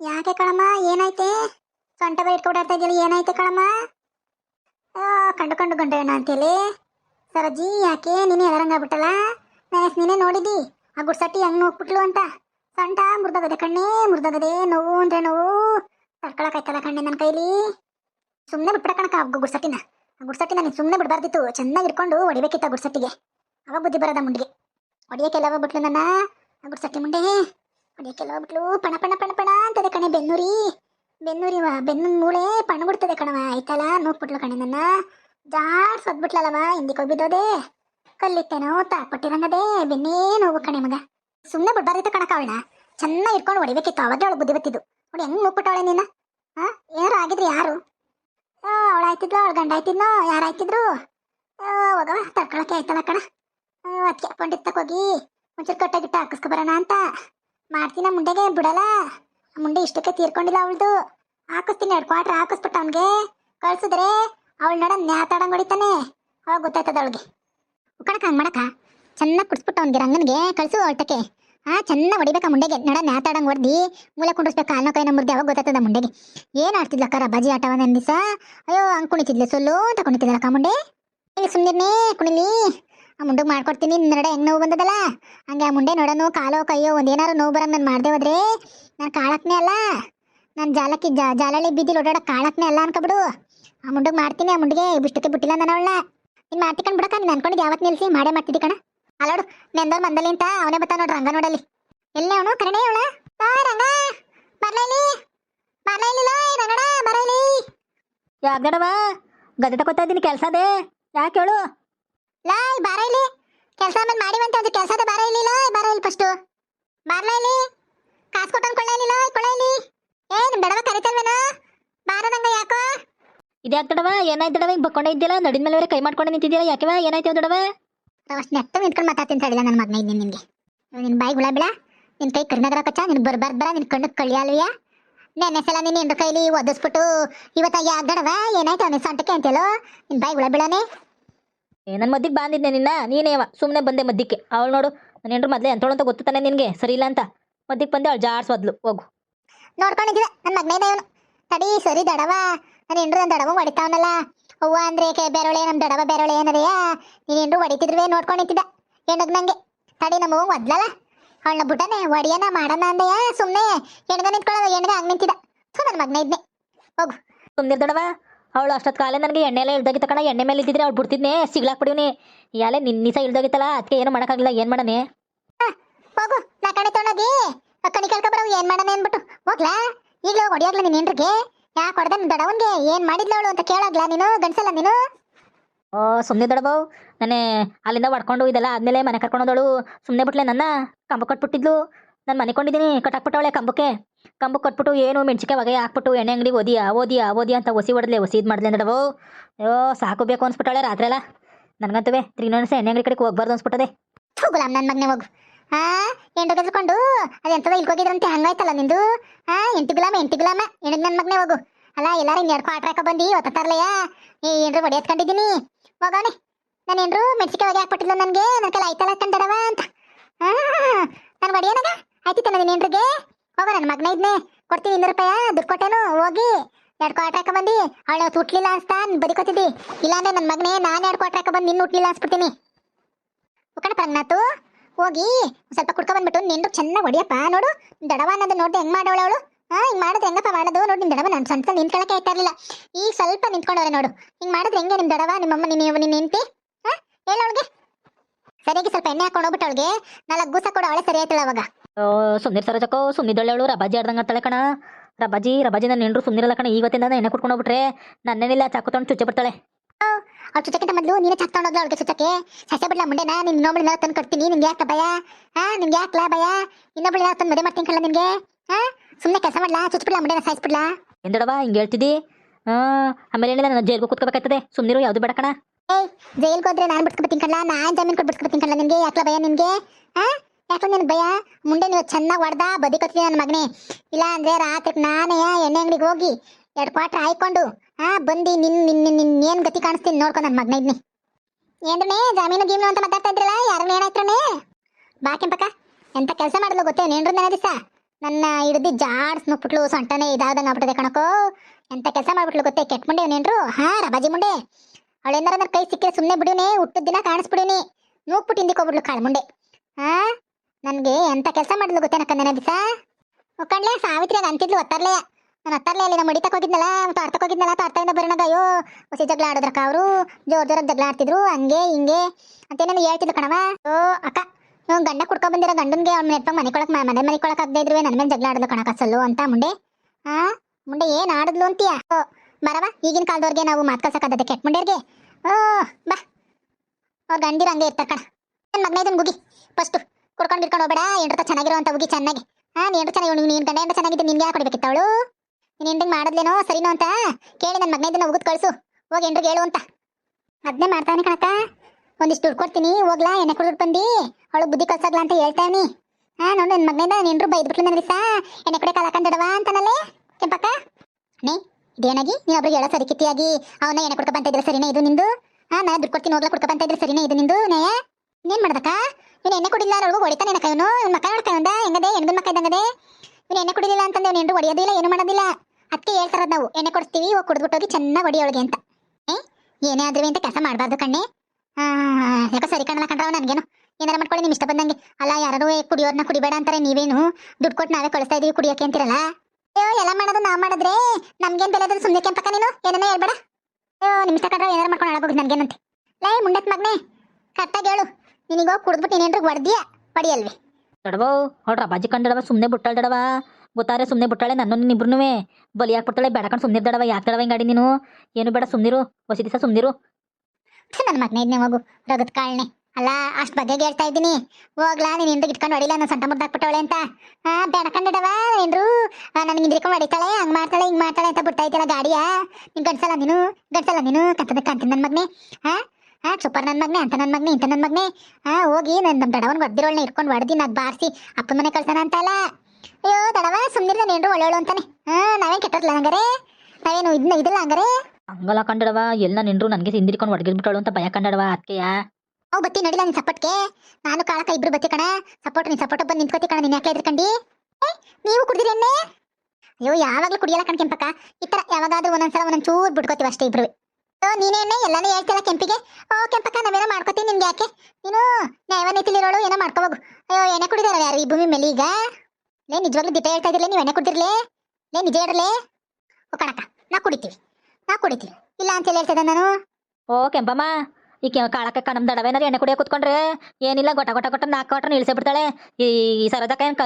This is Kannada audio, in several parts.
ಯಾಕೆ ಕಣಮ್ಮ? ಏನಾಯ್ತೆ ಸೊಂಟ ಬೇರೆ ಇಟ್ಕೊಡಾಡ್ತಾ ಇದೆಯಲ್ಲ ಏನಾಯ್ತೆ ಕಣಮ್ಮ? ಕಂಡು ಕಂಡು ಗಂಡ ಹೆಣ್ಣು ಅಂತೇಳಿ ಸರಜಿ, ಯಾಕೆ? ನೀನು ಎಲ್ಲರಂಗಾಗ್ಬಿಟ್ಟಲ್ಲ ನಾನು ನೀನೇ ನೋಡಿದಿ ಆ ಗುಡ್ಸಟ್ಟಿ ಹೆಂಗ್ ಹೋಗ್ಬಿಟ್ಲು ಅಂತ. ಸೊಂಟ, ಮುರ್ದೋಗದೆ ಕಣ್ಣೇ, ಮುರ್ದೋಗದೆ ನೋವು ಅಂದ್ರೆ ನೋವು. ತಡ್ಕೊಳಕಾಯ್ತಲ್ಲ ಕಣ್ಣೆ ನನ್ನ ಕೈಲಿ? ಸುಮ್ಮನೆ ಬಿಟ್ಬಿಡಕಣಕ ಗುಡ್ಸಟ್ಟಿನ. ಗುಡ್ಸಟ್ಟಿನ ನೀನು ಸುಮ್ಮನೆ ಬಿಡಬಾರ್ದಿತ್ತು. ಚೆನ್ನಾಗಿ ಇಟ್ಕೊಂಡು ಹೊಡಿಬೇಕಿತ್ತು ಗುಡ್ಸಟ್ಟಿಗೆ. ಅವಾಗ ಬುದ್ಧಿ ಬರೋದ ಮುಂಡಿಗೆ. ಹೊಡಿಯೋಕೆಲ್ಲ ಹೋಗ್ಬಿಟ್ಲು ನನ್ನ ಆ ಗುಡ್ಸಟ್ಟಿ ಮುಂಡೆ. ಹೊಡಿಯೋಕೆಲ್ಲ ಹೋಗ್ಬಿಟ್ಲು ಪಣ ಪಣ ಪಣ ಪಣ ಅಂತದೆ ಕಣೆ ಬೆನ್ನೂರಿ. ಬೆನ್ನೂರಿವ ಬೆನ್ನ ಮೂಳೆ ಪಣ ಬಿಡ್ತದೆ ಕಣವ ಆಯ್ತಲ್ಲ? ನೋಡ್ಬಿಟ್ಲು ಕಣೆ ನನ್ನ. ಜಾಡ್ ಸದ್ಬಿಟ್ಲಲ್ಲವ ಹಿಂದಿಗೆ ಹೋಗ್ಬಿದ್ದೋದೆ ಕಲ್ಲಿತ್ತೇನೋ ತಾಕ್ಬಿಟ್ಟಿರಂಗದೆ ಬೆನ್ನೇ ನೋವು ಕಣೆ ಮಗ. ಸುಮ್ಮನೆ ಬಿಡ್ಬಾರ್ದಿತ್ತು ಕಣಕ ಅವಳನ್ನ ಚೆನ್ನಾಗಿ ಇಟ್ಕೊಂಡು ಹೊಡಿಬೇಕಿತ್ತು ಅವಾಗೆ ಅವಳು ಬುದ್ಧಿ ಬತ್ತಿದ್ದು ನೋಡಿ ಹೆಂಗೆ ಮುಗ್ಬಿಟ್ಟವಳೆ ನೀನ? ಹಾ ಏನಾರು ಆಗಿದ್ರು ಯಾರು? ಅವಳು ಆಯ್ತಿದ್ಲು ಅವಳು ಗಂಡ ಆಯ್ತಿದ್ನೋ ಯಾರು ಆಯ್ತಿದ್ರು ಹೋಗವ ತಡ್ಕೊಳಕ್ಕೆ ಆಯ್ತಲ್ಲ ಕಣ. ಅದಕ್ಕೆ ಪಂಡಿತಕ್ಕೆ ಹೋಗಿ ಮುಂಚೆ ಕಟ್ಟ ಗಿಟ್ಟ ಹಾಕಿಸ್ಕೊ ಬರೋಣ ಅಂತ. ಮಾಡ್ತೀನ ಮುಂಡೆಗೆ ಬಿಡಲ್ಲ. ಮುಂಡೆ ಇಷ್ಟಕ್ಕೆ ತೀರ್ಕೊಂಡಿಲ್ಲ ಅವಳ್ದು. ಹಾಕಿಸ್ತೀನಿ ಎರಡು ಕ್ವಾಟ್ರ್ ಹಾಕಿಸ್ಬಿಟ್ಟ ಅವನಿಗೆ. ಕಳ್ಸಿದ್ರೆ ಅವಳು ನೋಡ ನ್ಯಾತಾಡಂಗ್ ಹೊಡಿತಾನೆ. ಅವಾಗ ಗೊತ್ತಾಯ್ತದ ಅವಳಿಗೆ. ಕಣಕ ಹಂಗೆ ಮಾಡಕ ಚೆನ್ನಾಗಿ ಕುಡಿಸ್ಬಿಟ್ಟು ಅವನಿಗೆ ರಂಗನಿಗೆ ಕಳ್ಸು ಅಳ್ತಕ್ಕೆ ಹಾ ಚೆನ್ನಾಗಿ ಹೊಡಿಬೇಕಾ ಮುಂಡೆಗೆ. ನಡ, ನ್ಯಾತಾಡಂಗ್ ಹೊಡ್ದು. ಮೂಲೆ ಕುಂಡಿಸ್ಬೇಕು ಕಾಲ್ನ ಕೈನ ಮುರ್ದಿ. ಅವಾಗ ಗೊತ್ತಾಯ್ತದ ಮುಂಡೆಗೆ. ಏನು ಆಡ್ತಿದ್ಲ ಕರ ಬಜಿ ಆಟವ ನನ್ನ ದಿವಸ ಅಯ್ಯೋ, ಹಂಗೆ ಕುಣಿತಿದ್ಲೆ. ಸೊಲ್ಲು ಅಂತ ಕುಣಿತಿದ್ದಲ್ಲ ಮುಂಡೆ. ಇಲ್ಲಿ ಸುಮ್ಮನೆ ಕುಣಿಲಿ. ಆ ಮುಂಡಗ್ ಮಾಡ್ಕೊಡ್ತೀನಿ ನಡೆ ಹೆಂಗ್ ನೋವು ಬಂದದಲ್ಲ? ಹಂಗೆ ಆ ಮುಂಡೆ ನೋಡೋನು ಕಾಲೋ ಕೈಯೋ ಒಂದೇನಾರು ನೋವು ಬರಂಗ್ ನಾನು ಮಾಡ್ದೆ ಹೋದ್ರೆ? ನಾನು ಕಾಳಕ್ನೇ ಅಲ್ಲ. ನಾನು ಜಾಲಕ್ಕೆ ಜಾ ಜಾಲಳಿ ಬಿದ್ದಿಲ್ಲ ಓಡಾಡ ಕಾಳಕ್ನೇ ಅಲ್ಲ ಅನ್ಕೊಬಿಡು. ಆ ಮುಂಡಗ್ ಮಾಡ್ತೀನಿ, ಆ ಮುಂಡಿಗೆ ಬಿಷ್ಟಕ್ಕೆ ಬಿಟ್ಟಿಲ್ಲ ನಾನು ಅವಳ ನೀನು ಮಾಡ್ತಿಕೊಂಡು ಬಿಡಕ ನೀನು ಅನ್ಕೊಂಡಿದ್ದು ಯಾವತ್ತು ನಿಲ್ಸಿ, ಮಾಡೇ ಮಾಡ್ತಿದ್ದಿ ಕಣ. ಅಲ್ಲೋಡು ನೆಂದೋರ್ ಮಂದಲ್ಲಿ ಅಂತ ಅವನೇ ಬತ್ತ ನೋಡ್ರಿ ರಂಗ ನೋಡಲಿ ಎಲ್ಲೇ ಅವನು? ಕರಣೇ ಅವಳ? ರಂಗ! ಬರ್ಲೈಲಿ ಬರಲಿಲ್ಲ ರಂಗಡ ಬರೈಲಿ ಯಾಕಡವ ಗದ್ದೆ ತಗೋತಾ ಇದ್ದೀನಿ ಕೆಲಸ ಅದೇ ಯಾಕೆ ಹೇಳು ಲಾಯ್ ಇಲ್ಲಿ. ಕೆಲಸ ಮಾಡಿ ಮಾಡಿವಂತೆ ಒಂದು ಕೆಲಸದ ಬಾರೈಲಿ ಲಾಯ್ ಬಾರೈಲಿ ಫಸ್ಟು ಬಾರ್ಲೈಲಿ ಕಾಸು ಕೊಟ್ಟಂಗ್ ಕೊಳ್ಳೈಲಿ ಲಾಯ್ ಕೊಳ್ಳೈಲಿ ಏ ನಿನ್ ದಡವ ಕರಿತಲ್ವೇನ? ಬಾರದಂಗ ಯಾಕೋ? ಇದ್ಯಾಕೆ ದಡವ? ಏನಾಯ್ತು ದಡವ? ಹಿಂಗೆ ಬಕ್ಕೊಂಡೆ ಇದ್ದಿಲ್ಲ ನಡಿದ ಮೇಲೆ ಬೇರೆ ಕೈ ಮಾಡ್ಕೊಂಡು ನಿಂತಿದ್ದೀರಾ ಯಾಕೆವ ಏನಾಯ್ತು ದಡವ? ಅಷ್ಟು ನೆಟ್ಟ ನಿಂತ್ಕೊಂಡು ಮಾತಾಡ್ತೀನಿ ತಡಿಲ್ಲ ನನ್ನ ಮಗನ ಇದ್ದೀನಿ ನಿಮಗೆ ನಿನ್ನ ಬಾಯಿ ಗುಳ ಬಿಳ ನಿನ್ನ ಕೈ ಕರ್ನಾಗರ ಕಚ್ಚ? ನಿನ್ ಬರ್ಬಾರ್ದು ಬರ? ನಿನ್ ಕಣ್ಣು ಕಳಿಯಲ್ವಿಯ ನೆನ್ನೆ ಸಲ ನೀನು ಎಂಡ್ರ ಕೈಲಿ ಒದಿಸ್ಬಿಟ್ಟು ಇವತ್ತ ಯಾ ದಡವ? ಏನಾಯ್ತು ಅವನ ಅಂತಕ್ಕೆ ಅಂತೇಳೋ ನಿನ್ನ ಬಾಯಿ ಗುಳ ಬಿಳನೆ ಏ ನನ್ನ ಮದ್ದಿಗೆ ಬಾಂದಿದ್ದೆ ನಿನ್ನ. ನೀನೇವ ಸುಮ್ಮನೆ ಬಂದೆ ಮದ್ದಿಕ್ಕೆ. ಅವಳು ನೋಡು ನನ್ನ ಹೆಂಡ್ರು ಮೊದಲೇ ಎಂತಳು ಅಂತ ಗೊತ್ತು ತಾನೆ ನಿನಗೆ? ಸರಿ ಇಲ್ಲ ಅಂತ. ಮದ್ದಿಗೆ ಬಂದೆ ಅವಳು ಜಾಡ್ಸೋದ್ಲು ಹೋಗು. ನೋಡ್ಕೊಂಡಿದ್ದೆ. ನನ್ನ ಮಗನೇ ಇವನು. ತಡಿ ಸರಿ ದಡವ. ನನ್ನ ಹೆಂಡ್ರು ನನ್ನ ದಡವ ಹೊಡಿತಾವನಲ್ಲ. ಅವ್ವ ಅಂದ್ರೆ ಕೆ ಬೇರೋಳೆ ನಮ್ಮ ದಡವ ಬೇರೋಳೆ ಏನದೆಯಾ ನೀನು ಹೆಂಡ್ರು ಹೊಡಿತಿದ್ರುವೆ ನೋಡ್ಕೊಂಡಿದ್ದ. ಹೆಣ್ಣಗ್ ನಂಗೆ. ತಡಿ ನಮ್ಮ ಅವ್ವ ಒದ್ಲಲ್ಲ ಅವಳನ್ನ ಬಿಟ್ಟನೆ ಒಡಿಯನ ಮಾಡೋಣ ಅಂದೆಯ? ಸುಮ್ಮನೆ ಹೆಣ್ಗ ನಿಂತ್ಕೊಳ್ಳೋದು ಹೆಣ್ಗ ಹಂಗೆ ನಿಂತಿದ್ದ ಸೊ ನನ್ನ ಮಗನ ಇದ್ನೆ. ಹೋಗು. ಸುಮ್ಮನೆ ದಡವ. ಅವಳು ಅಷ್ಟೊತ್ತು ಕಾಲೇ ನನಗೆ ಎಣ್ಣೆ ಎಲ್ಲ ಇಳ್ದೋಗಿತ್ತ ಕಣ ಎಣ್ಣೆ ಮೇಲೆ ಇದ್ದಿದ್ರೆ ಅವ್ಳು ಬಿಡ್ತಿದ್ನೆ ಸಿಗ್ಲಾಕ್ಬಿಡಿವ್ನಿ ಯಾಲೆ ನಿನ್ನಿಸ ಇಳ್ದೋಗಿತ್ತಲ್ಲ ಅದಕ್ಕೆ ಏನು ಮಾಡೋಕ್ಕಾಗಲಿಲ್ಲ ಏನು ಮಾಡನೆ? ಹೋಗು ನಾ ಕಣೆ ತೊಗೊಂಡೋಗಿ. ಕಣಿ ಕೇಳ್ಕೊ ಬರೋ ಏನು ಮಾಡಣ ಅಂದ್ಬಿಟ್ಟು ಹೋಗ್ಲಾ? ಈಗಲೂ ಹೊಡಿಯಾಗ್ಲ ನೀನು ಏನ್ರಿಗೆ ಯಾಕೆ ಹೊಡೆದ ನಿನ್ನ ದಡವನ್ಗೆ ಏನ್ ಮಾಡಿದ್ಲ ಅವಳು ಅಂತ ಕೇಳಾಗ್ಲಾ ನೀನು ಗಂಡ್ಸಲ್ಲ ನೀನು? ಓ ಸುಮ್ಮನೆ ದೊಡಬಾವು ನಾನೇ ಅಲ್ಲಿಂದ ಹೊಡ್ಕೊಂಡು ಇದೆಲ್ಲ ಆದಮೇಲೆ ಮನೆ ಕರ್ಕೊಂಡೋದಳು ಸುಮ್ಮನೆ ಬಿಟ್ಲೆ ನನ್ನ ಕಂಬ ಕಟ್ಬಿಟ್ಟಿದ್ಲು. ನಾನು ಮನೆ ಕೊಂಡಿದ್ದೀನಿ ಕಟ್ಟಾಕ್ಬಿಟ್ಟವಳೆ ಕಂಬಕ್ಕೆ. ಕಂಬಕ್ಕೆ ಕೊಟ್ಬಿಟ್ಟು ಏನು ಮೆಣಸಿಕಾಯಿ ಹೊಗೆ ಹಾಕ್ಬಿಟ್ಟು ಎಣ್ಣೆ ಅಂಗಡಿಗೆ ಓದಿಯಾ ಓದಿಯಾ ಓದಿ ಅಂತ ಒಸಿ ಹೊಡೆದ್ಲೆ ಒಸಿ ಇದು ಮಾಡ್ದೆ ದಡವು ಅಯ್ಯೋ, ಸಾಕು ಬೇಕು ಅನ್ಸ್ಬಿಟ್ಟಾಳೆ ರಾತ್ರಿ ಎಲ್ಲ. ಎಣ್ಣೆ ಅಂಗಡಿ ಕಡೆಗೆ ಹೋಗ್ಬಾರ್ದು ಅನ್ಸ್ಬಿಟ್ಟದೆ. ಗುಲಾಮ್ ನನ್ನ ಮಗನೇ ಹೋಗು. ಹಾ ಎಂಟು ಕೆಲ್ಸ್ಕೊಂಡು ಅದೆಂತದ ಇಲ್ಕೋಗಿದ್ರಂತೆ ಹಂಗಾಯ್ತಲ್ಲ ನಿಂದು? ಹಾ ಎಂಟು ಗುಲಾಮ ಎಂಟು ಗುಲಾಮ ಎಣಗ್ ನನ್ನ ಮಗನೇ ಹೋಗು. ಅಲ್ಲ, ಎಲ್ಲಾರು ಇನ್ನೆರಡು ಕ್ವಾಟ್ರ್ ಬಂದಿ ಬಂದು ಒತ್ತಾರಲಯ್ಯ ಏ, ಏನ್ರು ಹೊಡಿ ಎತ್ಕೊಂಡಿದ್ದೀನಿ ಹೋಗವನೆ. ನಾನು ಏನ್ರು ಮೆಣಸಿಕಾಯಿ ಹೊಗೆ ಹಾಕ್ಬಿಟ್ಟಿಲ್ಲ ನನಗೆ ನನ್ನ ಕೈಲಿ ಆಯ್ತಲ್ಲ ಕಂಡಡವ ಅಂತ. ಹಾ ನಾನು ಹೊಡಿಯೋನಾಗ? ಆಯ್ತಿತ್ತ ನಾನು ಏನ್ರಿಗೆ ಹೋಗೋ ನನ್ನ ಮಗನ ಇದ್ನೆ. ಕೊಡ್ತೀನಿ ಇನ್ನೂರು ರೂಪಾಯಿ, ದುಡ್ಡು ಕೊಟ್ಟೇನು, ಹೋಗಿ. ಎರಡು ಕ್ವಾಟ್ರ್ ಹಾಕ ಬಂದು. ಅವಳು ತುಟ್ಲಿಲ್ಲ ಅನ್ಸ್ತಾ ಬದುಕೋತಿದ್ದಿ. ಇಲ್ಲಾಂದ್ರೆ ನನ್ನ ಮಗನೇ, ನಾನು ಎರಡು ಕ್ವಾಟ್ರ್ ಹಾಕ ಬಂದು ನಿನ್ನ ಹುಟ್ಲಿಲ್ಲ ಅನ್ಸ್ಬಿಡ್ತೀನಿ. ಉಕ್ಕಣ ಪ್ರಂಗ್ನಾತು ಹೋಗಿ, ಸ್ವಲ್ಪ ಕುಡ್ಕೊ ಬಂದ್ಬಿಟ್ಟು ನಿಂದು ಚೆನ್ನಾಗಿ ಹೊಡಿಯಪ್ಪ. ನೋಡು, ನಿನ್ ದಡವ ಅನ್ನೋದು ಹೆಂಗ್ ಮಾಡೋಳು ಅವಳು? ಹಾ, ಹಿಂಗ್ ಮಾಡಿದ್ರೆ ಹೆಂಗಪ್ಪ ಮಾಡೋದು? ನೋಡಿ ನಿಮ್ ದಡವ ನನ್ನ ಸಣ್ಣ ನಿಂತ್ಕೊಳಕ್ಕೆ ಆಯ್ತಾ ಇರಲಿಲ್ಲ ಈಗ ಸ್ವಲ್ಪ ನಿಂತ್ಕೊಂಡವ್ರೆ ನೋಡು. ಹಿಂಗ್ ಮಾಡಿದ್ರೆ ಹೆಂಗೆ ನಿಮ್ ದಡವ, ನಿಮ್ಮಮ್ಮ ನಿನ್ನ ನಿನ್ನ ಹೆಂಡತಿ? ಹಾ, ಹೇಳ ಸರಿಯಾಗಿ ಸ್ವಲ್ಪ ಎಣ್ಣೆ ಹಾಕೊಂಡು ಹೋಗ್ಬಿಟ್ಟು ಅವಳಿಗೆ. ನಾಲ್ಕು ಗೂಸ ಕೊಡು, ಅವಳೆ ಸರಿ ಆಯ್ತಳ ಅವಾಗ. ಓ ಸರ ಚಕೋ ಸುಮ್ಮನಿದ್ದೊಳ್ಳೆವಳು ರಬಾಜಿ ಆಡ್ದಂಗೆ ಅಂತಳೆ ಕಣ. ರಬಾಜಿ ರಬಾಜಿ ನನ್ನ ಹೆಂಡ್ರು ಸುಮ್ನಿರಲ್ಲ ಕಣ ಇವತ್ತಿಂದ ಎಣ್ಣೆ ಕುಟ್ಕೊಂಡು ಹೋಗ್ಬಿಟ್ರೆ ನನ್ನೇನಿಲ್ಲ ಚಾಕು ತಗೊಂಡು ಚುಚ್ಚೆ ಬಿಡ್ತಾಳೆ. ಅವ್ಳು ಚುಚ್ಚಕ್ಕಿಂತ ಮೊದಲು ನೀನೇ ಚಕ್ ತಗೊಂಡೋಗ್ಲ ಅವಳಿಗೆ ಚುಚ್ಚಕ್ಕೆ? ಸಸ್ಯ ಬಿಡ್ಲ ಮುಂಡೆನ? ನಿನ್ ಇನ್ನೊಬ್ಳನ್ನ ತಂದು ಕಟ್ತೀನಿ ನಿಂಗೆ ಯಾಕೆ ಭಯ? ಹಾ ನಿಂಗೆ ಲಾ ಭಯ? ಇನ್ನೊಬ್ಳನ್ನ ತಂದು ಮದುವೆ ಮಾಡ್ತೀನಿ ಕಳ್ಳ ನಿಮ್ಗೆ ಹಾ ಸುಮ್ಮನೆ ಕೆಲಸ ಮಾಡ್ಲಾ ಚುಚ್ಬಿಡ್ಲಾ ಮುಂಡೆನ ಸಾಯಿಸ್ಬಿಡ್ಲಾ ಎಂದಡವ ಹಿಂಗೆ ಹೇಳ್ತಿದ್ದಿ? ಹಾ ಆಮೇಲೆ ಏನಿಲ್ಲ ನಾನು ಜೈಲ್ಗೆ ಕೂತ್ಕೋಬೇಕಾಗ್ತದೆ. ಸುಮ್ಮನಿರು ಯಾವುದು ಬೇಡ ಕಣ. ಏಯ್ ಜೈಲ್ಗೆ ಹೋದ್ರೆ ನಾನು ಬಿಡ್ಸ್ಕೊಬತ್ತೀನಿ ಕಣ್ಣ ನಾನ್ ಜಮೀನ್ ಕೊಟ್ಟು ಬಿಡ್ಸ್ಕೊಬತ್ತೀನಿ ಕಣ್ಣ ನಿಮ್ಗೆ ಯಾಕೆ ಭಯ ನಿಮ್ಗೆ ಹಾ ಯಾಕೆ ನಿನ್ ಭಯ? ಮುಂದೆ ನೀವು ಚೆನ್ನಾಗಿ ಹೊಡೆದ ಬದಿಕೊತ್ತೀನಿ ನನ್ನ ಮಗನೇ. ಇಲ್ಲ ಅಂದ್ರೆ ರಾತ್ರಿ ನಾನೇ ಎಣ್ಣೆ ಅಂಗಡಿಗೆ ಹೋಗಿ ಎರಡು ಕ್ವಾಟ್ರ್ ಹಾಯ್ಕೊಂಡು ಹಾ ಬಂದು ನಿನ್ ನಿನ್ ನಿನ್ ನಿನ್ ಏನ್ ಗತಿ ಕಾಣಿಸ್ತೀನಿ ನೋಡ್ಕೊ ನನ್ನ ಮಗನ ಇದ್ನಿ. ಏನ್ರನೇ ಜಾಮೀನು ಗೀಮೀನು ಅಂತ ಮಾತಾಡ್ತಾ ಇದ್ರಲ್ಲ, ಯಾರನ್ನ ಏನಾಯ್ತ್ರನೇ ಬಾ ಕೆಂಪಕ್ಕ, ಎಂತ ಕೆಲಸ ಮಾಡಲು ಗೊತ್ತೇ, ನೇನ್ರು ನನ್ನ ದಿವಸ? ನನ್ನ ಹಿಡ್ದು ಜಾಡ್ಸ್ ನುಪ್ಪಟ್ಲು, ಸೊಂಟನೇ ಇದಾದಂಗೆ ಆಗ್ಬಿಟ್ಟದೆ ಕಣಕೋ ಎಂತ ಕೆಲಸ ಮಾಡ್ಬಿಟ್ಲು ಗೊತ್ತೇ ಕೆಟ್ಟ ಮುಂಡೆ ಅವನೇನ್ರು ಹಾ, ರಬಾಜಿ ಮುಂಡೆ. ಅವಳೆಂದಾರ ನನ್ನ ಕೈ ಸಿಕ್ಕರೆ ಸುಮ್ಮನೆ ಬಿಡಿವ್ನಿ, ಹುಟ್ಟಿದ ದಿನ ಕಾಣಿಸ್ಬಿಡಿವ್ನಿ. ನೂಕ್ಬಿಟ್ಟು ಹಿಂದಿಕ್ ಹೋಗ್ಬಿಡ್ಲು ಕಾಳು ಮುಂಡೆ. ಹಾ ನನಗೆ ಎಂತ ಕೆಲಸ ಮಾಡಿದ್ಲು ಗೊತ್ತೇನಕ್ಕ ನೆನ ದಿವಸ? ಸಾವಿತ್ರಿ ಅದು ಅಂತಿದ್ಲು, ಒತ್ತರ್ಲೆ. ನಾನು ಒತ್ತರ್ಲೆ ಅಲ್ಲಿ ನಮ್ಮ ಮಡಿತಕ್ಕೆ ಹೋಗಿದ್ನಲ್ಲ ತೋಟಕ್ಕೆ ಹೋಗಿದ್ನಲ್ಲ ತೋಟದಿಂದ ಬರೋಣಗ ಅಯ್ಯೋ. ಹೊಸಿ ಜಗಳ ಆಡೋದ್ರಕ್ಕ ಅವರು. ಜೋರ್ ಜೋರಾಗಿ ಜಗಳ ಆಡ್ತಿದ್ರು, ಹಂಗೆ, ಹಿಂಗೆ. ಅಂತೇನೇನು ಹೇಳ್ತಿದ್ರು ಕಣವ ಓ, ಅಕ್ಕ ಇವ್ ಗಂಡ ಕುಡ್ಕೊ ಬಂದಿರೋ ಗಂಡನ್ಗೆ ಅವ್ನ ನೆಟ್ಪ ಮನೆ ಕೊಳಕ್ ಮನೆ ಮನೆ ಕೊಳಕ್ ಆಗದೆ ಇದ್ರು ನನ್ನ ಮೇಲೆ ಜಗಳ ಆಡೋದು ಕಣಕ ಸಲ್ಲು ಅಂತ ಮುಂಡೆ ಹಾ ಮುಂಡೆ ಏನ್ ಆಡಿದ್ಲು ಅಂತೀಯ? ಓ ಬರವ ಈಗಿನ ಕಾಲದವ್ರಿಗೆ ನಾವು ಮಾತು ಕಲ್ಸಕ್ಕಾಗತ್ತೆ ಕೆಟ್ಟ ಮುಂಡೆಯವ್ರಿಗೆ ಓ, ಬಾ. ಅವ್ರ ಗಂಡಿರ ಹಂಗೆ ಇರ್ತಾರೆ ಕಣ. ನನ್ನ ಮಗನ ಇದನ್ ಗುಗಿ ಫಸ್ಟು ಕುಡ್ಕೊಂಡು ಬಿಡ್ಕೊಂಡು ಹೋಗ್ಬೇಡ. ಎಂಟ್ರ ಚೆನ್ನಾಗಿರೋ ಅಂತ ಉಗಿ ಚೆನ್ನಾಗಿ. ಹಾ ನೀನು ಚೆನ್ನಾಗಿ ನೀನು ಗಂಡ ಎಂಟ ಚೆನ್ನಾಗಿದ್ದು ನಿನ್ಗೆ ಯಾಕೆ ಕೊಡ್ಬೇಕಿತ್ತು ಅವಳು? ನೀನು ಮಾಡದ್ಲೇನೋ ಸರಿನೋ ಅಂತ? ಕೇಳಿ ನನ್ನ ಮಗನ ಇದನ್ನ ಉಗಿದ್ ಕಳಿಸು. ಹೋಗಿ ಎಂಟ್ರಿಗೆ ಹೇಳು ಅಂತ. ಅದನ್ನೇ ಮಾಡ್ತಾನೆ ಕಣಕ್ಕ. ಒಂದಿಷ್ಟು ದುಡ್ಡು ಕೊಡ್ತೀನಿ. ಹೋಗ್ಲಾ, ಎಣ್ಣೆ ಕುಡಿದು ಬಂದು. ಅವಳು ಬುದ್ಧಿ ಕಳ್ಸಾಗ್ಲಾ ಅಂತ ಹೇಳ್ತಾನೆ ಹಾ, ನೋಡು ನನ್ನ ಮಗನಿಂದ ನಿನ್ರು ಬೈದ್ಬಿಟ್ಲು ನನ್ನ ದಿವಸ ಎಣ್ಣೆ ಕಡೆ ಕಾಲ ಹಾಕೊಂಡವ ಅಂತಾನಲ್ಲೇ. ಕೆಂಪಕ್ಕ? ನೀ, ಇದೇನಾಗಿ? ನೀ ಒಬ್ರಿಗೆ ಹೇಳೋ ಸರಿಕಿತ್ತಿಯಾಗಿ ಅವನ ಎಣ್ಣೆ ಕುಡ್ಕೊ ಬಂತ ಇದ್ರೆ ಸರಿನೇ ಇದು ನಿಂದು? ಹಾ ನಾ ದುಡ್ಡು ಕೊಡ್ತೀನಿ, ಹೋಗ್ಲಾ ಕುಡ್ಕೊ ಬಂತ ಇದ್ರೆ ಸರಿನೇ ಇದು ನಿಂದು ನೇ ಏನ್ ಮಾಡ್ದಕ್ಕ? ನೀನು ಎಣ್ಣೆ ಕುಡಿಲ್ಲ ಅವ್ರಿಗೂ ಹೊಡಿತಾನೆ ಏನಕ್ಕ ಇವನು ಮಕ್ಕ ನೋಡ್ಕೊಂಡ ಹೆಂಗದೆ? ಹೆಣ್ಗನ್ ಮಕ್ಕ ಇದ್ದಂಗದೆ? ಇವನು ಎಣ್ಣೆ ಕುಡಿಲಿಲ್ಲ ಅಂತಂದ್ರೆ ಅವ್ನು ಎಂಟ್ರು ಹೊಡಿಯೋದಿಲ್ಲ, ಏನು ಮಾಡೋದಿಲ್ಲ. ಅದಕ್ಕೆ ಹೇಳ್ತಾರದ್ ನಾವು, ಎಣ್ಣೆ ಕೊಡ್ತೀವಿ ಹೋಗಿ ಕುಡಿದ್ಬಿಟ್ಟೋಗಿ ಚೆನ್ನಾಗಿ ಹೊಡಿಯೋಳಿಗೆ ಅಂತ. ಏ, ಏನೇ ಆದ್ರೂ ಅಂತ ಕೆಲಸ ಮಾಡಬಾರ್ದು ಕಣ್ಣೆ. ಯಾಕೋ ಸರಿ ಕಣ್ಣಲ್ಲ ಕಂಡ್ರವ ನನಗೇನು? ಏನಾರ ಮಾಡ್ಕೊಳ್ಳಿ ನಿಮ್ಮ ಇಷ್ಟ ಬಂದಂಗೆ. ಅಲ್ಲ ಯಾರು ಕುಡಿಯೋರ್ನ ಕುಡಿಬೇಡ ಅಂತಾರೆ ನೀವೇನು? ದುಡ್ಡು ಕೊಟ್ಟು ನಾವೇ ಕಳಿಸ್ತಾ ಇದೀವಿ ಕುಡಿಯೋಕೆ ಅಂತಿರಲ್ಲ? ಅಯ್ಯೋ, ಎಲ್ಲ ಮಾಡೋದು ನಾ ಮಾಡಿದ್ರೆ? ನಮ್ಗೇನು ಬೆಲೆ ಸುಮ್ಮನೆ ಕೆಂಪಕ್ಕ ನೀನು? ಏನೇ ಹೇಳ್ಬೇಡ. ಅಯ್ಯೋ ನಿಮ್ಮ ಇಷ್ಟ ಕಂಡ್ರೆ ಏನಾರ ಮಾಡ್ಕೊಂಡು ಹಾಳಾಗೋಗಿ ನನಗೇನಂತೆ. ಲೈ, ಮುಂಡತ್ ಮಗ್ನೆ. ಕರೆಕ್ಟಾಗಿ ಹೇಳು. ನಿನಗೋ ಕುಡಿದ್ಬಿಟ್ಟು ಏನೇನ್ರ ಹೊಡ್ದಿಯ ಪಡಿಯಲ್ವಿ ತಡವೋ ಹೊಡ್ರ ಬಾಜಿ ಕಂಡಡವ ಸುಮ್ಮನೆ ಬಿಟ್ಟಾಳ ದಡವ ಗೊತ್ತಾರೆ ಸುಮ್ಮನೆ ಬಿಟ್ಟಾಳೆ ನನ್ನ ಇಬ್ರು ಬಲಿ ಹಾಕ್ಬಿಡ್ತಾಳೆ ಬೇಡಕೊಂಡು ಸುಮ್ಮನೆ ದಡವ ಯಾಕೆ ದಡವ ಹಿಂಗಾಡಿ ನೀನು? ಏನು ಬೇಡ ಸುಮ್ಮನಿರು ಹೊಸ ದಿವಸ ಸುಮ್ಮನಿರು ನನ್ನ ಮಗನೇ ಇದನ್ನೇ ಹೋಗು ರಗತ್ ಕಾಳ್ನೆ. ಅಲ್ಲ ಅಷ್ಟು ಬಗೆಗೆ ಹೇಳ್ತಾ ಇದ್ದೀನಿ. ಹೋಗ್ಲಾ ನೀನು ಹಿಂದೆ ಇಟ್ಕೊಂಡು ಹೊಡಿಲ್ಲ ನಾನು ಸಂತ ಮುದ್ದಾಕ್ಬಿಟ್ಟವಳೆ ಅಂತ. ಹಾ ಬೇಡಕಂಡವ ಏನ್ರು? ನನಗೆ ಹಿಂದಿರ್ಕೊಂಡು ಹೊಡಿತಾಳೆ ಹಂಗ್ ಮಾಡ್ತಾಳೆ ಹಿಂಗ್ ಮಾಡ್ತಾಳೆ ಅಂತ ಬಿಟ್ಟಾಯ್ತಲ್ಲ ಗಾಡಿಯ. ನೀನ್ ಗಡ್ಸಲ್ಲ ನೀನು ಗಡ್ಸಲ್ಲ ನೀನು ಕಂತದ ಕಂತ ನನ್ನ ಮಗನೇ. ಹಾ ಹಾ ಸೂಪರ್ ನನ್ನ ಮಗನೇ ಅಂತ ನನ್ನ ಮಗನೇ ಇಂತ ನನ್ನ ಮಗನೇ. ಹಾ ಹೋಗಿ ನನ್ನ ನಮ್ಮ ದಡವನ್ ಒದ್ದಿರೋಳ್ನ ಇಟ್ಕೊಂಡು ಹೊಡೆದಿ ನಾಗ್ ಬಾರಿಸಿ ಅಪ್ಪನ ಮನೆ ಕಳ್ಸೋಣ ಅಂತ ಅಲ್ಲ ಅಯ್ಯೋ ದಡವ ಸುಮ್ಮನಿರ್ದ ನೇನ್ರು ಒಳ್ಳೆಯವಳು ಅಂತಾನೆ. ಹಾ ನಾವೇನ್ ಕೆಟ್ಟೋರ್ಲ ಹಂಗಾರೆ? ನಾವೇನು ಇದನ್ನ ಇದಿಲ್ಲ ಹಂಗಾರೆ? ಹಂಗಲ್ಲ ಕಂಡಡವ ಎಲ್ಲ ನಿಂಡ್ರು ನನಗೆ ಹಿಂದಿರ್ಕೊಂಡು ಹೊಡ್ಗಿದ್ಬಿಟ್ಟಾಳು ಅಂತ ಭಯ ಕಂಡಡವ ಅದಕ್ಕೆಯ ಅವು ಬತ್ತಿ ನಡಿಲ್ಲ ನಿನ್ ಸಪೋರ್ಟ್ಗೆ ನಾನು ಕಾಳಕ ಇಬ್ರು ಬತ್ತಿ ಕಣ. ಸಪೋರ್ಟ್ ನಿನ್ ಸಪೋರ್ಟ್ ಬಂದು ನಿಂತ್ಕೋತಿ ಕಣ ನೀನ್ ಯಾಕೆ ಎದ್ರಕಂಡಿ ಏ, ನೀವು ಕುಡ್ದಿರಿ ಎಣ್ಣೆ? ಅಯ್ಯೋ ಯಾವಾಗಲೂ ಕುಡಿಯಲ್ಲ ಕಣ್ ಕೆಂಪಕ್ಕ. ಈ ತರ ಯಾವಾಗಾದ್ರೂ ಒಂದೊಂದ್ಸಲ ಒಂದೊಂದ್ ಚೂರ್ ಬಿಟ್ಕೋತೀವಿ ಅಷ್ಟೇ ಇಬ್ರು ಓ ನೀನೆ ಎಣ್ಣೆ ಎಲ್ಲಾನು ಹೇಳ್ತಿಲ್ಲ ಕೆಂಪಿಗೆ? ಓ ಕೆಂಪಕ್ಕ ನಾವೇನೋ ಮಾಡ್ಕೋತೀನಿ ನಿನ್ಗೆ ಯಾಕೆ? ನೀನು ನ್ಯಾಯವನ್ನೈತಿಲಿರೋಳು ಏನೋ ಮಾಡ್ಕೋಬೋಗು ಅಯ್ಯೋ ಎಣ್ಣೆ ಕುಡಿದಾರ ಯಾರು ಈ ಭೂಮಿ ಮೇಲೆ ಈಗ? ಲೇ ನಿಜವಾಗ್ಲೂ ದಿಟ ಹೇಳ್ತಾ ಇದ್ರಲ್ಲ ನೀವು ಎಣ್ಣೆ ಕುಡ್ದಿರ್ಲೇ? ಲೇ ನಿಜ ಹೇಳ್ರಲೇ? ಓ ಕಣಕ್ಕ ನಾ ಕುಡಿತೀವಿ. ನಾ ಕುಡಿತೀವಿ. ಇಲ್ಲ ಅಂತ ಹೇಳಿ ಹೇಳ್ತಿದ್ದೆ ನಾನು. ಓ ಕೆಂಪಮ್ಮ ಈ ಕಾಳಕ್ಕೆ ಕಣಮ್ ದಡವೇನಾರು ಎಣ್ಣೆ ಕುಡಿಯೋ ಕುತ್ಕೊಂಡ್ರೆ? ಏನಿಲ್ಲ ಗೊಟ ಗೊಟ ಗೊಟ್ಟ ನಾಲ್ಕು ಕೊಟ್ರೆ ಇಳಿಸೇ ಬಿಡ್ತಾಳೆ ಈ ಸರೋಜಕ್ಕ ಏನು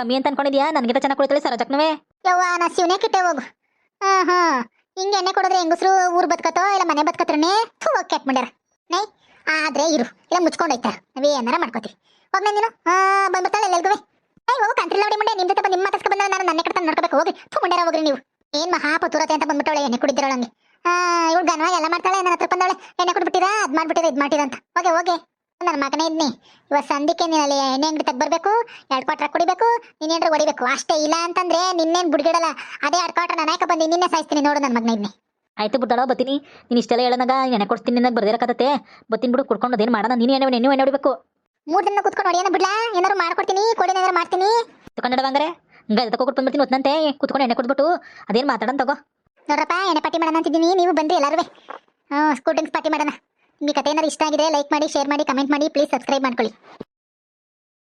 ಕಮ್ಮಿ ಅಂತ ಅನ್ಕೊಂಡಿದ್ಯಾ? ನನಗಿಂತ ಚೆನ್ನಾಗಿ ಕುಡಿತಾಳೆ ಸರೋಜಕ್ನವೇ ಯವ್ವ ನಾ ಶಿವನೇ ಕಿಟ್ಟೆ ಹೋಗು. ಹಾ ಹಾ ಹಿಂಗೆ ಎಣ್ಣೆ ಕೊಡಿದ್ರೆ ಹೆಂಗಸ್ರು ಊರು ಬದುಕತ್ತೋ ಇಲ್ಲ ಮನೆ ಬದ್ಕತ್ರನೇ? ಥೂ ಕೆಟ್ ಮಾಡ್ಯಾರ. ನೈ, ಆದ್ರೆ ಇರು, ಇಲ್ಲ ಮುಚ್ಕೊಂಡೋಯ್ತಾರ ನಾವೇ ಏನಾರ ಮಾಡ್ಕೋತೀವಿ ಹೋಗ್ನೆ ನೀನು ಹಾ, ಬಂದ್ಬಿಡ್ತಾಳೆ ಎಲ್ಲರಿಗೂ ಏಯ್ ಹೋಗು ಕಂತ್ರಿ ನೋಡಿ ಮುಂಡೆ. ನಿಮ್ ಜೊತೆ ನಿಮ್ಮ ಮಾತಾಡ್ಸ್ಕೊ ಬಂದ ನಾನು ನನ್ನ ಕಡೆ ನೋಡ್ಕೋಬೇಕು. ಹೋಗಿ. ಥೂ, ಮುಂಡ್ಯಾರ ಹೋಗ್ರಿ ನೀವು. ಏನ್ ಮಹಾ ಪತುರತೆ ಅಂತ ಬಂದ್ಬಿಟ್ಟವಳೆ, ಎಣ್ಣೆ ಕುಡಿದಿರೋಳಂಗೆ ಇವಳು ಗನ್ವ ಎಲ್ಲ ಮಾಡ್ತಾಳೆ ನನ್ನ ಹತ್ರ ಬಂದವಳೆ. ಎಣ್ಣೆ ಕುಡ್ಬಿಟ್ಟಿರಾ ಅದ್ ಮಾಡ್ಬಿಟ್ಟಿರ, ಇದ್ ಮಾಡಿರ ಅಂತ. ಹೋಗೆ ಹೋಗೆ. ನನ್ನ ಮಗನೇ ಇದ್ನಿ. ಇವತ್ತು ಸಂಧಿಕೆ ನೀನು ಎಣ್ಣೆ ಅಂಗಡಿ ತೆಗ್ ಬರಬೇಕು ಎರಡು ಕ್ವಾಟ್ರ ಕುಡಿಬೇಕು ನೀನೇನ್ರ ಹೊಡಿಬೇಕು. ಅಷ್ಟೇ ಇಲ್ಲ ಅಂತಂದ್ರೆ ನಿನ್ನೇನ್ ಬಿಡ್ಗಿಡಲ್ಲ. ಅದೇ ಎರಡು ಕ್ವಾಟ್ರ ನಾಯಕ ಬಂದು ನಿನ್ನೆ ಸಾಯಿಸ್ತೀನಿ ನೋಡು ನನ್ನ ಮಗನ ಇದ್ನಿ. ಆಯ್ತು ಬಿಡ್ದಾಳ ಬತ್ತೀನಿ. ನೀನು ಇಷ್ಟೆಲ್ಲ ಹೇಳೋನಾಗ ಎಣ್ಣೆ ಕೊಡ್ತೀನಿ ನಿನಗೆ ಬರ್ದಿರಕತ್ತೆ ಬತ್ತೀನಿ ಬಿಡು ಕುಡ್ಕೊಂಡು ಅದೇನು ಮಾಡೋಣ. ನೀನು ಎಣ್ಣೆ ಎಣ್ಣೆ ಎಣ್ಣೆ ಹೊಡಿಬೇಕು. ಮೂರ್ ದಿನ ಕುತ್ಕೊಂಡು ಹೊಡಿಯೋಣ ಬಿಡ್ಲಾ? ಏನಾರು ಮಾಡ್ಕೊಡ್ತೀನಿ ಕೊಡಿ ಏನಾರು ಮಾಡ್ತೀನಿ. ಕನ್ನಡವಂಗರೆ ಹಂಗೆ ತಗೋ ಕೊಟ್ಟು ಬಂದ್ಬಿಡ್ತೀನಿ ಒತ್ತಂತೆ ಕುತ್ಕೊಂಡು ಎಣ್ಣೆ ಕೊಟ್ಬಿಟ್ಟು ಅದೇನು ಮಾತಾಡೋಣ ತಗೋ. ನೋಡ್ರಪ್ಪ ಎಣ್ಣೆ ಪಾರ್ಟಿ ಮಾಡೋಣ ಅಂತಿದ್ದೀನಿ. ನೀವು ಬಂದ್ರಿ ಎಲ್ಲರೂ ಹ್ಞೂ ಸ್ಕೂಲ್ ಡ್ರಿಂಕ್ಸ್ ಪಾರ್ಟಿ ಮಾಡೋಣ. ನಿಮಗೆ ಕತೆ ಏನಾದ್ರು ಇಷ್ಟ ಆಗಿದೆ ಲೈಕ್ ಮಾಡಿ ಶೇರ್ ಮಾಡಿ ಕಮೆಂಟ್ ಮಾಡಿ ಪ್ಲೀಸ್ ಸಬ್ಸ್ಕ್ರೈಬ್ ಮಾಡ್ಕೊಳ್ಳಿ.